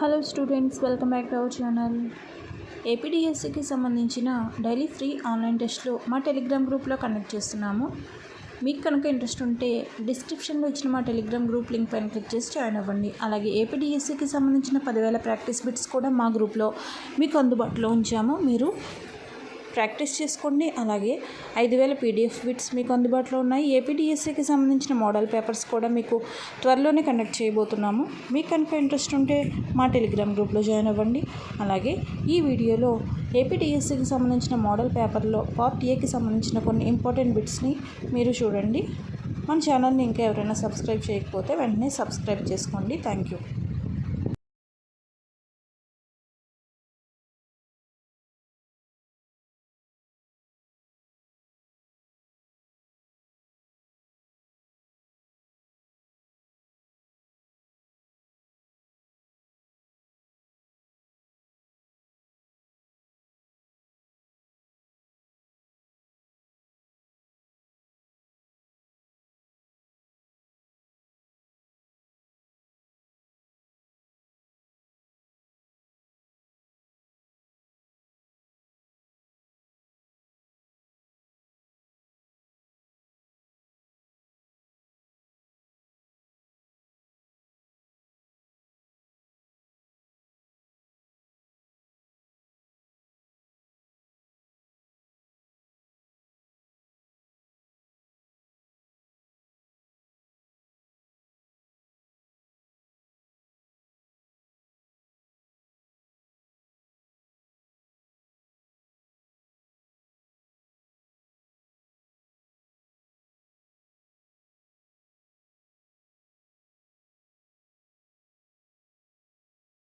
Hello students welcome back to our channel. ఏపీడిఎస్సికి సంబంధించిన daily free online టెస్ట్లు మా Telegram గ్రూప్లో కండక్ట్ చేస్తున్నాము. మీకు కనుక ఇంట్రెస్ట్ ఉంటే డిస్క్రిప్షన్లో ఇచ్చిన మా టెలిగ్రామ్ గ్రూప్ లింక్ పైన క్లిక్ చేసి జాయిన్ అవ్వండి. అలాగే ఏపీడిఎస్సికి సంబంధించిన పదివేల ప్రాక్టీస్ బిట్స్ కూడా మా గ్రూప్లో మీకు అందుబాటులో ఉంచాము. మీరు ప్రాక్టీస్ చేసుకోండి. అలాగే ఐదు వేల పీడిఎఫ్ బిట్స్ మీకు అందుబాటులో ఉన్నాయి. ఏపీడిఎస్సికి సంబంధించిన మోడల్ పేపర్స్ కూడా మీకు త్వరలోనే కండక్ట్ చేయబోతున్నాము. మీకు కనుక ఇంట్రెస్ట్ ఉంటే మా టెలిగ్రామ్ గ్రూప్లో జాయిన్ అవ్వండి. అలాగే ఈ వీడియోలో ఏపీడిఎస్సికి సంబంధించిన మోడల్ పేపర్లో పార్ట్ ఏకి సంబంధించిన కొన్ని ఇంపార్టెంట్ బిట్స్ని మీరు చూడండి. మన ఛానల్ని ఇంకా ఎవరైనా సబ్స్క్రైబ్ చేయకపోతే వెంటనే సబ్స్క్రైబ్ చేసుకోండి. Thank you.